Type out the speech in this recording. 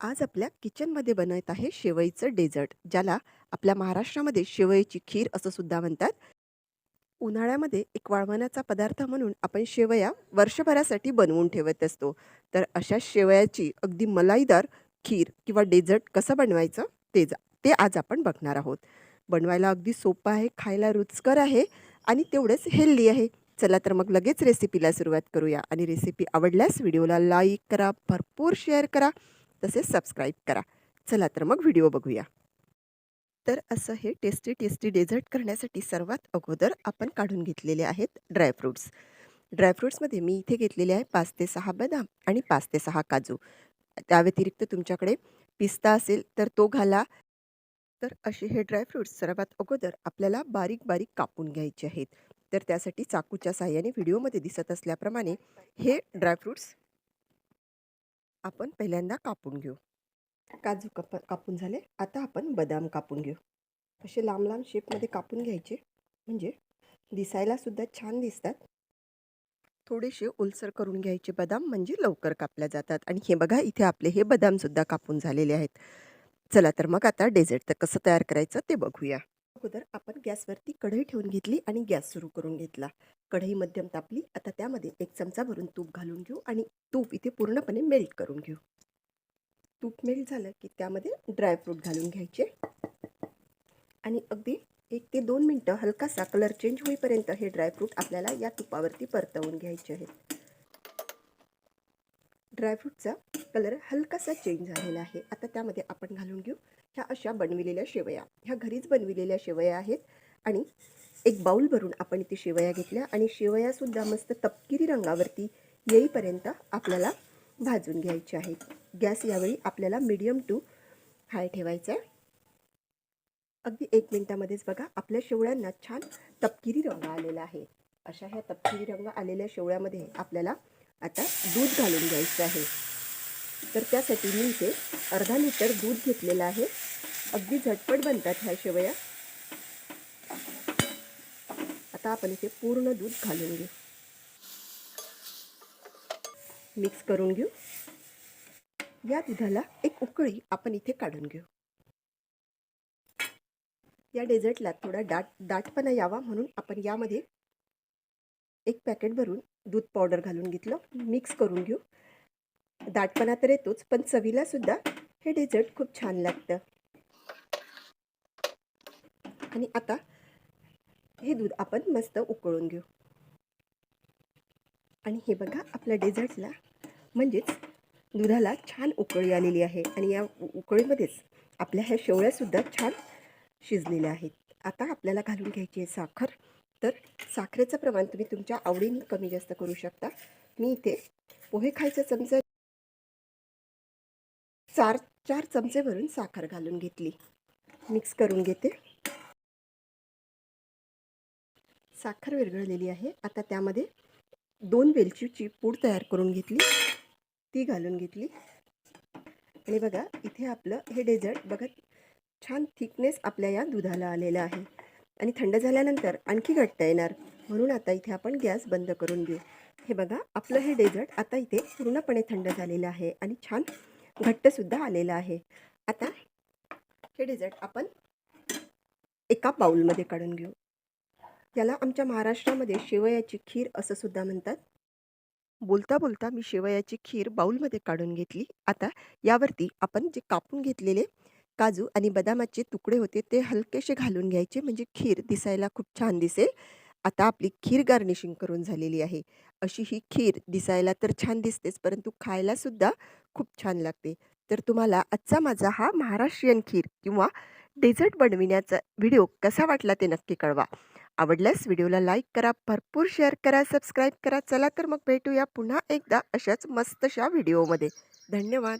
आज आपल्या किचनमध्ये बनत आहे शेवईचं डेझर्ट ज्याला आपल्या महाराष्ट्रामध्ये शेवईची खीर असं सुद्धा म्हणतात. उन्हाळ्यामध्ये एक वाळवणाचा पदार्थ म्हणून आपण शेवया वर्षभरासाठी बनवून ठेवत असतो. तर अशा शेवयाची अगदी मलाईदार खीर किंवा डेझर्ट कसं बनवायचं ते जा ते आज आपण बघणार आहोत. बनवायला अगदी सोपं आहे खायला रुचकर आहे आणि तेवढंच हेल्दी आहे. चला तर मग लगेच रेसिपीला सुरुवात करूया आणि रेसिपी आवडल्यास व्हिडिओला लाईक करा भरपूर शेअर करा. तसेच सबस्क्राईब करा. चला तर मग व्हिडिओ बघूया. तर असं हे टेस्टी टेस्टी डेझर्ट करण्यासाठी सर्वात अगोदर आपण काढून घेतलेले आहेत ड्रायफ्रूट्स ड्रायफ्रूट्समध्ये मी इथे घेतलेले आहे पाच ते सहा बदाम आणि पाच ते सहा काजू. त्या व्यतिरिक्त तुमच्याकडे पिस्ता असेल तर तो घाला. तर असे हे ड्रायफ्रूट्स सर्वात अगोदर आपल्याला बारीक बारीक कापून घ्यायचे आहेत. तर त्यासाठी चाकूच्या साह्याने व्हिडिओमध्ये दिसत असल्याप्रमाणे हे ड्रायफ्रूट्स आपण पहिल्यांदा कापून घेऊ. काजू कप कापून झाले. आता आपण बदाम कापून घेऊ. असे लांब लांब शेपमध्ये कापून घ्यायचे. म्हणजे दिसायलासुद्धा छान दिसतात. थोडेसे ओलसर करून घ्यायचे बदाम. म्हणजे लवकर कापल्या जातात. आणि हे बघा इथे आपले हे बदामसुद्धा कापून झालेले आहेत. चला तर मग आता डेझर्ट तर कसं तयार करायचं ते बघूया. अगोदर आपण गॅसवरती कढई ठेवून घेतली आणि गॅस सुरू करून घेतला. कढई मध्यम तापली. आता त्यामध्ये एक चमचा भरून तूप घालून घेऊ आणि तूप इथे पूर्णपणे मेल्ट करून घेऊ. तूप मेल्ट झालं की त्यामध्ये ड्रायफ्रूट घालून घ्यायचे. आणि अगदी एक ते दोन मिनटं हलकासा कलर चेंज होईपर्यंत हे ड्रायफ्रूट आपल्याला या तुपावरती परतवून घ्यायचे आहेत. ड्रायफ्रूटचा कलर हलकासा चेंज झालेला आहे. आता त्यामध्ये आपण घालून घेऊ. ह्या अशा बनविलेल्या शेवया. ह्या घरीच बनविलेल्या शेवया आहेत आणि एक बाऊल भरून आपण इथे शेवया घेतल्या आणि शेवयासुद्धा मस्त तपकिरी रंगावरती येईपर्यंत आपल्याला भाजून घ्यायचे आहेत. गॅस यावेळी आपल्याला मीडियम टू हाय ठेवायचा आहे. अगदी एक मिनटामध्येच बघा आपल्या शेवळ्यांना छान तपकिरी रंग आलेला आहे. अशा ह्या तपकिरी रंग आलेल्या शेवळ्यामध्ये आपल्याला आता दूध घालून घ्यायचं आहे. तर त्यासाठी मी इथे अर्धा लिटर दूध घेतलेलं आहे. अगदी झटपट बनतात ह्या शेवया. आता आपण इथे पूर्ण दूध घालून घेऊ. मिक्स करून घेऊ. या दुधाला एक उकळी आपण इथे काढून घेऊ. या डेझर्टला थोडा दाट दाटपणा यावा म्हणून आपण यामध्ये एक पॅकेट भरून दूध पावडर घालून घेतलं. मिक्स करून घेऊ. दाटपणा तर येतोच पण चवीला सुद्धा हे डेझर्ट खूप छान लागतं. आणि आता हे दूध आपण मस्त उकळून घेऊ. आणि हे बघा आपल्या डेझर्टला म्हणजेच दुधाला छान उकळी आलेली आहे. आणि या उकळीमध्येच आपल्या ह्या शेवळ्यासुद्धा छान शिजलेल्या आहेत. आता आपल्याला घालून घ्यायची आहे साखर. तर साखरेचं प्रमाण तुम्ही तुमच्या आवडीने कमी जास्त करू शकता. मी इथे पोहे खायचा चमचा चार चार चमचे भरून साखर घालून घेतली. मिक्स करून घेते. साखर विरघळलेली आहे. आता त्यामध्ये दोन वेलचीची पूड तयार करून घेतली. ती घालून घेतली. आणि बघा इथे आपलं हे डेझर्ट बघा छान थिकनेस आपल्या या दुधाला आलेला आहे. आणि थंड झाल्यानंतर आणखी घट्ट येणार. म्हणून आता इथे आपण गॅस बंद करून घेऊ. हे बघा आपलं हे डेझर्ट आता इथे पूर्णपणे थंड झालेलं आहे आणि छान घट्टसुद्धा आलेलं आहे. आता हे डेझर्ट आपण एका बाऊलमध्ये काढून घेऊ. याला आमच्या महाराष्ट्रामध्ये शेवयाची खीर असं सुद्धा म्हणतात. बोलता बोलता मी शेवयाची खीर बाऊलमध्ये काढून घेतली. आता यावरती आपण जे कापून घेतलेले काजू आणि बदामाचे तुकडे होते ते हलकेसे घालून घ्यायचे. म्हणजे खीर दिसायला खूप छान दिसेल. आता आपली खीर गार्निशिंग करून झालेली आहे. अशी ही खीर दिसायला तर छान दिसतेच परंतु खायलासुद्धा खूप छान लागते. तर तुम्हाला आजचा माझा हा महाराष्ट्रीयन खीर किंवा डेझर्ट बनविण्याचा व्हिडिओ कसा वाटला ते नक्की कळवा. आवडल्यास व्हिडिओला लाईक करा भरपूर शेअर करा सबस्क्राईब करा. चला तर मग भेटूया पुन्हा एकदा अशाच मस्तशा व्हिडिओमध्ये. धन्यवाद.